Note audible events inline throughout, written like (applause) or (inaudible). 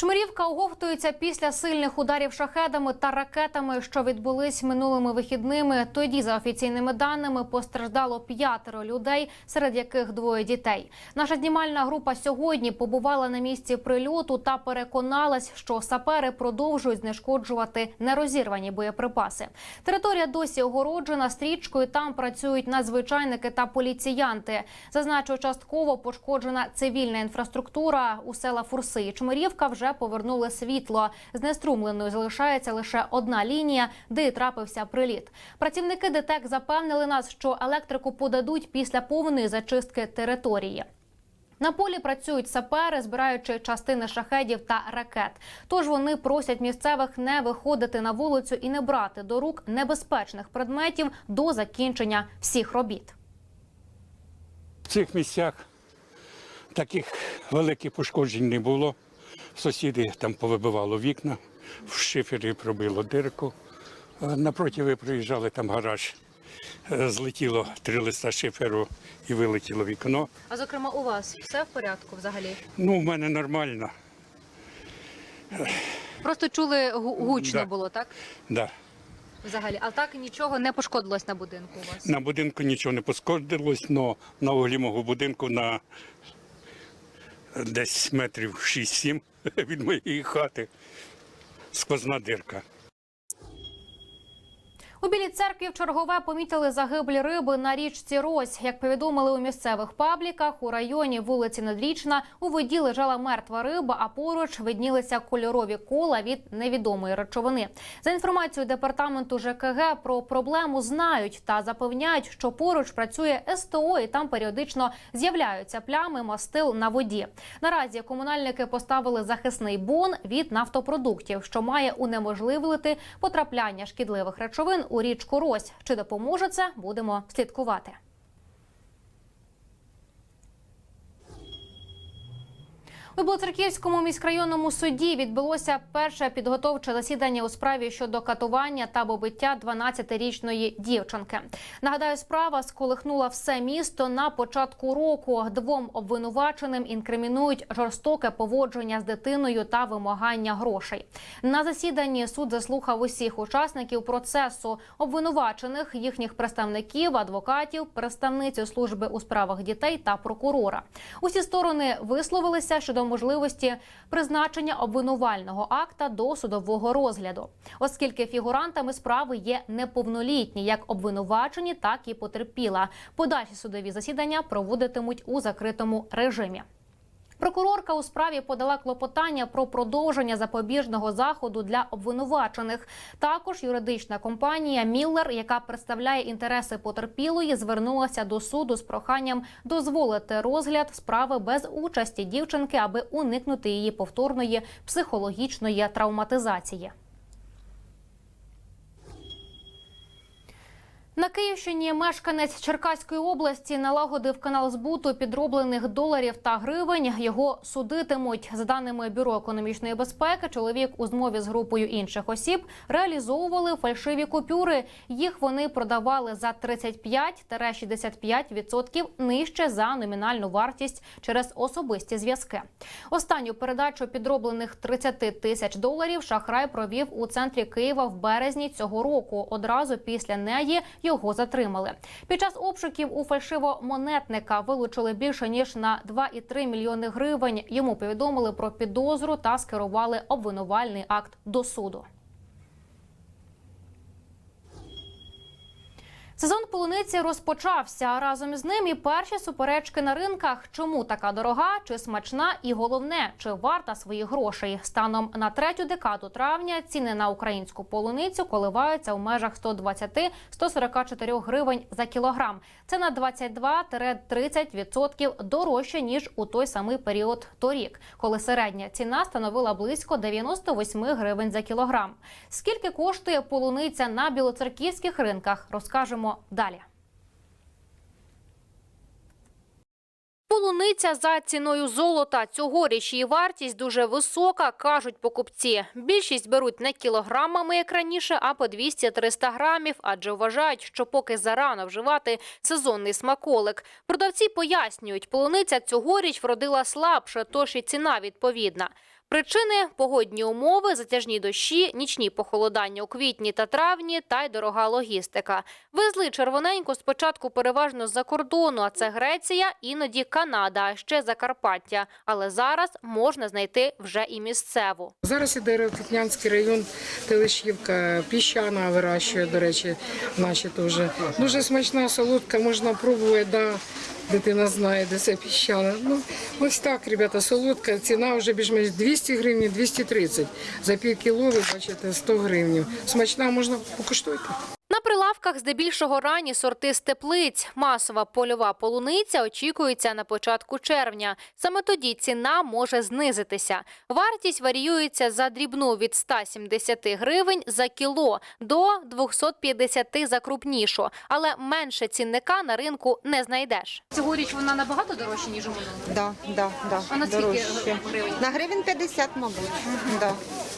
Чмирівка оговтується після сильних ударів шахедами та ракетами, що відбулись минулими вихідними. Тоді, за офіційними даними, постраждало п'ятеро людей, серед яких двоє дітей. Наша знімальна група сьогодні побувала на місці прильоту та переконалась, що сапери продовжують знешкоджувати нерозірвані боєприпаси. Територія досі огороджена стрічкою. Там працюють надзвичайники та поліціянти. Зазначу, частково пошкоджена цивільна інфраструктура у села Фурси. Чмирівка вже повернули світло. Знеструмленою залишається лише одна лінія, де і трапився приліт. Працівники ДТЕК запевнили нас, що електрику подадуть після повної зачистки території. На полі працюють сапери, збираючи частини шахедів та ракет. Тож вони просять місцевих не виходити на вулицю і не брати до рук небезпечних предметів до закінчення всіх робіт. В цих місцях таких великих пошкоджень не було. Сусіди там повибивало вікна, в шифері пробило дирку. Напроти ви приїжджали, там гараж. Е, Злетіло три листа шиферу і вилетіло вікно. А зокрема, у вас все в порядку взагалі? Ну, в мене нормально. Просто чули гучно Да. було, так? Да. Взагалі, а так нічого не пошкодилось на будинку у вас. На будинку нічого не пошкодилось, але на углі мого будинку на десь метрів 6-7 (laughs) від моєї хати сквозна дирка. У Білій церкві в чергове помітили загиблі риби на річці Рось. Як повідомили у місцевих пабліках, у районі вулиці Надрічна у воді лежала мертва риба, а поруч виднілися кольорові кола від невідомої речовини. За інформацією департаменту ЖКГ про проблему знають та запевняють, що поруч працює СТО і там періодично з'являються плями мастил на воді. Наразі комунальники поставили захисний бон від нафтопродуктів, що має унеможливити потрапляння шкідливих речовин у річку Рось. Чи допоможе це? Будемо слідкувати. У Білоцерківському міськрайонному суді відбулося перше підготовче засідання у справі щодо катування та побиття 12-річної дівчинки. Нагадаю, справа сколихнула все місто на початку року. Двом обвинуваченим інкримінують жорстоке поводження з дитиною та вимагання грошей. На засіданні суд заслухав усіх учасників процесу обвинувачених, їхніх представників, адвокатів, представницю служби у справах дітей та прокурора. Усі сторони висловилися щодо можливості призначення обвинувального акта до судового розгляду, оскільки фігурантами справи є неповнолітні, як обвинувачені, так і потерпіла. Подальші судові засідання проводитимуть у закритому режимі. Прокурорка у справі подала клопотання про продовження запобіжного заходу для обвинувачених. Також юридична компанія Міллер, яка представляє інтереси потерпілої, звернулася до суду з проханням дозволити розгляд справи без участі дівчинки, аби уникнути її повторної психологічної травматизації. На Київщині мешканець Черкаської області налагодив канал збуту підроблених доларів та гривень. Його судитимуть за даними бюро економічної безпеки. Чоловік у змові з групою інших осіб реалізовували фальшиві купюри. Їх вони продавали за 35-65% нижче за номінальну вартість через особисті зв'язки. Останню передачу підроблених 30 тисяч доларів шахрай провів у центрі Києва в березні цього року. Одразу після неї його затримали. Під час обшуків у фальшивомонетника вилучили більше ніж на 2,3 мільйони гривень. Йому повідомили про підозру та скерували обвинувальний акт до суду. Сезон полуниці розпочався. а Разом із ним і перші суперечки на ринках. Чому така дорога, чи смачна, і головне, чи варта своїх грошей. Станом на третю декаду травня ціни на українську полуницю коливаються у межах 120-144 гривень за кілограм. Це на 22-30% дорожче ніж у той самий період торік, коли середня ціна становила близько 98 гривень за кілограм. Скільки коштує полуниця на білоцерківських ринках, розкажемо далі. Полуниця за ціною золота. Цьогоріч її вартість дуже висока, кажуть покупці. Більшість беруть не кілограмами, як раніше, а по 200-300 грамів, адже вважають, що поки зарано вживати сезонний смаколик. Продавці пояснюють, полуниця цьогоріч вродила слабше, тож і ціна відповідна. Причини погодні умови, затяжні дощі, нічні похолодання у квітні та травні та й дорога логістика. Везли червоненьку спочатку переважно з-за кордону, а це Греція, іноді Канада, а ще Закарпаття. Але зараз можна знайти вже і місцеву. Зараз іде Рокетнянський район, Телешівка, піщана вирощує, до речі, наші теж. Дуже смачна солодка, можна пробувати. Дитина знає, де це піщана. Ну, ось так, ребята, солодка. Ціна вже більш-менш 200 гривень, 230. За пів кіло, ви бачите, 100 гривень. Смачна, можна покуштуйте. На прилавках здебільшого ранні сорти з теплиць. Масова польова полуниця очікується на початку червня. Саме тоді ціна може знизитися. Вартість варіюється за дрібну від 170 гривень за кіло до 250 за крупнішу. Але менше цінника на ринку не знайдеш. Цьогоріч вона набагато дорожча, ніж у минулому. Да, да, да. А на скільки дорожче. гривень? На гривень 50, мабуть. Да,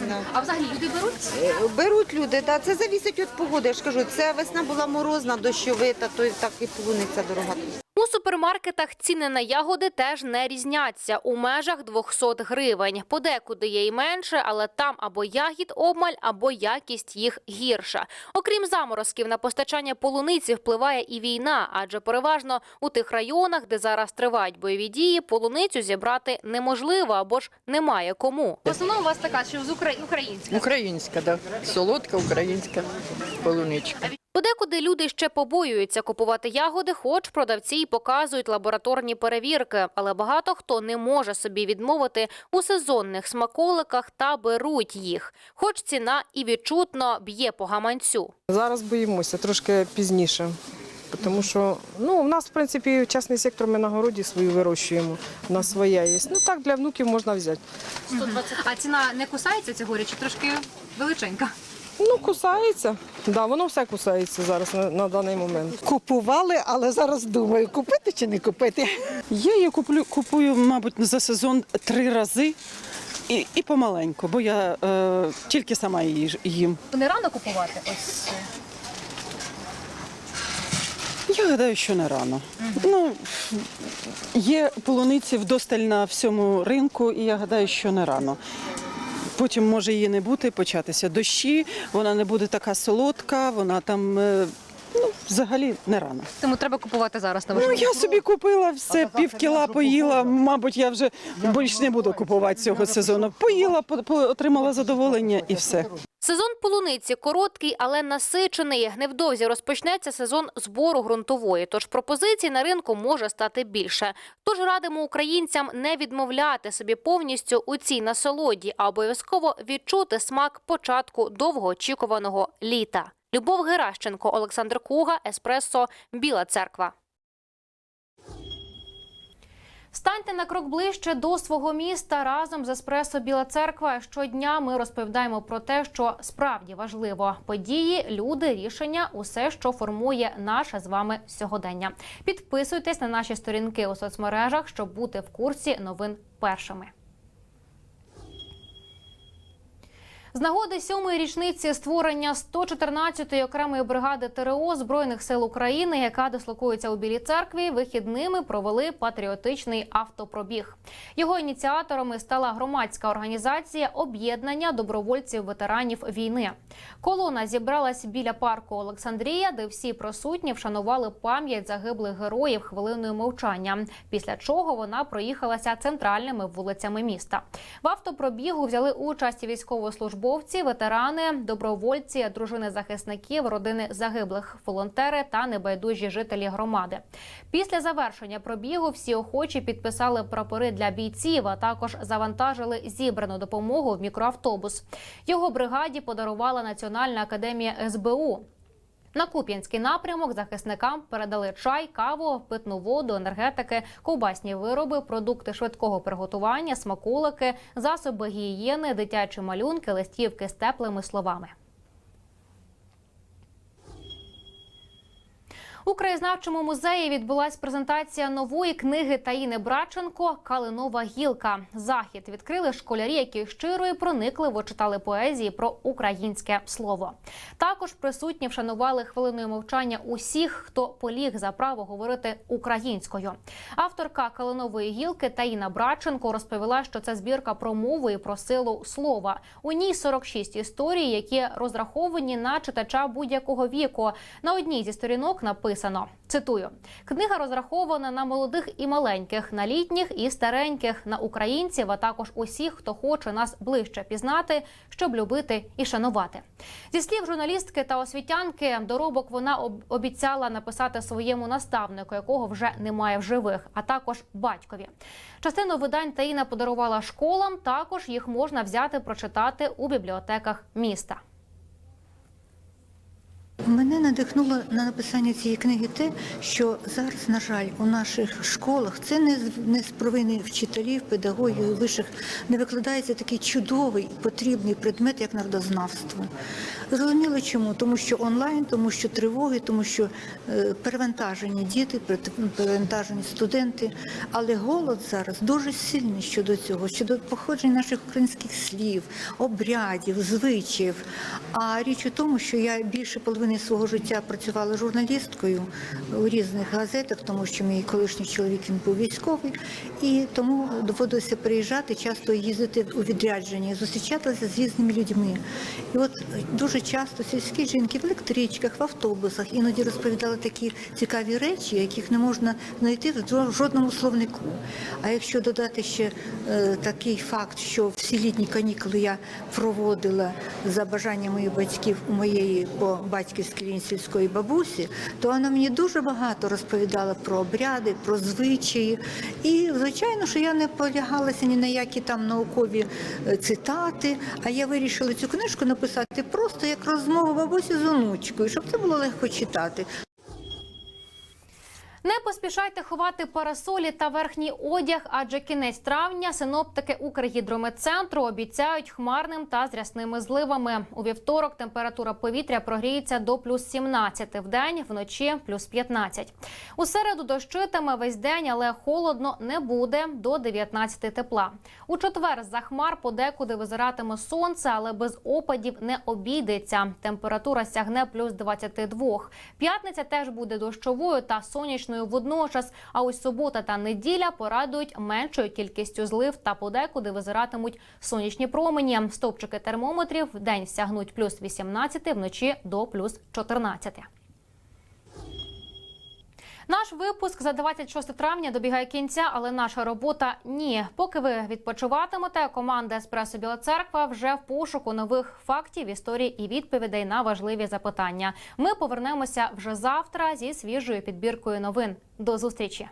да. А взагалі люди беруть? Е, Беруть люди, да. це залежить від погоди. Я ж кажу, це весна була морозна, дощовита, то так і полуниця дорога. У супермаркетах ціни на ягоди теж не різняться у межах 200 гривень. Подекуди є й менше, але там або ягід обмаль, або якість їх гірша. Окрім заморозків, на постачання полуниці впливає і війна, адже переважно у тих районах, де зараз тривають бойові дії, полуницю зібрати неможливо або ж немає кому. В основному у вас така, що з українська. Українська, да. Солодка українська полуничка. Подекуди люди ще побоюються купувати ягоди, хоч продавці й показують лабораторні перевірки. Але багато хто не може собі відмовити у сезонних смаколиках та беруть їх. Хоч ціна і відчутно б'є по гаманцю. Зараз боїмося трошки пізніше. Тому що ну, в нас, в принципі, частний сектор ми на городі свою вирощуємо. У нас своя є. Ну так, для внуків можна взяти. А ціна не кусається цьогоріч, чи трошки величенька? Ну, кусається. Да, воно все кусається зараз на, на даний момент. Купували, але зараз думаю, купити чи не купити. Я її куплю, купую, мабуть, за сезон три рази і, і помаленьку, бо я е, тільки сама її ж- їм. Не рано купувати ось. Я гадаю, що не рано. Ну, є полуниці вдосталь на всьому ринку, і я гадаю, що не рано. Потім може її не бути, початися дощі, вона не буде така солодка, вона там. е, Ну, взагалі не рано. Тому треба купувати зараз на Ну, я собі купила все, пів кіла поїла. Мабуть, я вже більш не буду купувати цього сезону. Поїла, по- по- отримала задоволення і все. Сезон полуниці короткий, але насичений. Невдовзі розпочнеться сезон збору ґрунтової, тож пропозицій на ринку може стати більше. Тож радимо українцям не відмовляти собі повністю у цій насолоді, а обов'язково відчути смак початку довгоочікуваного літа. Любов Геращенко, Олександр Куга, Еспресо, Біла Церква. Станьте на крок ближче до свого міста разом з Еспресо Біла Церква. Щодня ми розповідаємо про те, що справді важливо: події, люди, рішення усе, що формує наше з вами сьогодення. Підписуйтесь на наші сторінки у соцмережах, щоб бути в курсі новин першими. З нагоди сьомої річниці створення 114-ї окремої бригади ТРО збройних сил України, яка дислокується у Білій церкві, вихідними провели патріотичний автопробіг. Його ініціаторами стала громадська організація об'єднання добровольців ветеранів війни. Колона зібралась біля парку Олександрія, де всі присутні вшанували пам'ять загиблих героїв хвилиною мовчання. Після чого вона проїхалася центральними вулицями міста. В автопробігу взяли участь військовослужбовці, ветерани, добровольці, дружини захисників, родини загиблих, волонтери та небайдужі жителі громади. Після завершення пробігу всі охочі підписали прапори для бійців, а також завантажили зібрану допомогу в мікроавтобус. Його бригаді подарувала Національна академія СБУ. На Куп'янський напрямок захисникам передали чай, каву, питну воду, енергетики, ковбасні вироби, продукти швидкого приготування, смаколики, засоби гігієни, дитячі малюнки, листівки з теплими словами. У краєзнавчому музеї відбулась презентація нової книги Таїни Браченко Калинова гілка. Захід відкрили школярі, які щиро і проникливо читали поезії про українське слово. Також присутні вшанували хвилиною мовчання усіх, хто поліг за право говорити українською. Авторка Калинової гілки Таїна Браченко розповіла, що це збірка про мову і про силу слова. У ній 46 історій, які розраховані на читача будь-якого віку. На одній зі сторінок написано цитую: книга розрахована на молодих і маленьких, на літніх і стареньких, на українців, а також усіх, хто хоче нас ближче пізнати, щоб любити і шанувати. Зі слів журналістки та освітянки, доробок вона обіцяла написати своєму наставнику, якого вже немає в живих, а також батькові. Частину видань Таїна подарувала школам. Також їх можна взяти прочитати у бібліотеках міста. Мене надихнуло на написання цієї книги те, що зараз, на жаль, у наших школах це не з не з провини вчителів, педагогів, виших не викладається такий чудовий потрібний предмет, як народознавство. Зрозуміло чому? Тому що онлайн, тому що тривоги, тому що е, перевантажені діти, перевантажені студенти. Але голод зараз дуже сильний щодо цього, щодо походження наших українських слів, обрядів, звичаїв. А річ у тому, що я більше половини свого життя працювала журналісткою у різних газетах, тому що мій колишній чоловік він був військовий, і тому доводилося приїжджати, часто їздити у відрядження, зустрічатися з різними людьми. І от дуже часто сільські жінки в електричках, в автобусах іноді розповідали такі цікаві речі, яких не можна знайти в жодному словнику. А якщо додати ще е, такий факт, що всі літні канікули я проводила за бажанням моїх батьків у моєї по лінії сільської бабусі, то вона мені дуже багато розповідала про обряди, про звичаї. І звичайно, що я не полягалася ні на які там наукові е, цитати. А я вирішила цю книжку написати просто як розмову бабусі з онучкою, щоб це було легко читати. Не поспішайте ховати парасолі та верхній одяг, адже кінець травня синоптики Укргідрометцентру обіцяють хмарним та з рясними зливами. У вівторок температура повітря прогріється до плюс 17, в день вночі плюс 15. У середу дощитиме весь день, але холодно не буде до 19 тепла. У четвер за хмар подекуди визиратиме сонце, але без опадів не обійдеться. Температура сягне плюс 22. П'ятниця теж буде дощовою та сонячною водночас. А ось субота та неділя порадують меншою кількістю злив та подекуди визиратимуть сонячні промені. Стопчики термометрів в день сягнуть плюс 18, вночі до плюс 14. Наш випуск за 26 травня добігає кінця, але наша робота ні. Поки ви відпочиватимете, команда Еспресо Біла Церква вже в пошуку нових фактів, історій і відповідей на важливі запитання. Ми повернемося вже завтра зі свіжою підбіркою новин. До зустрічі.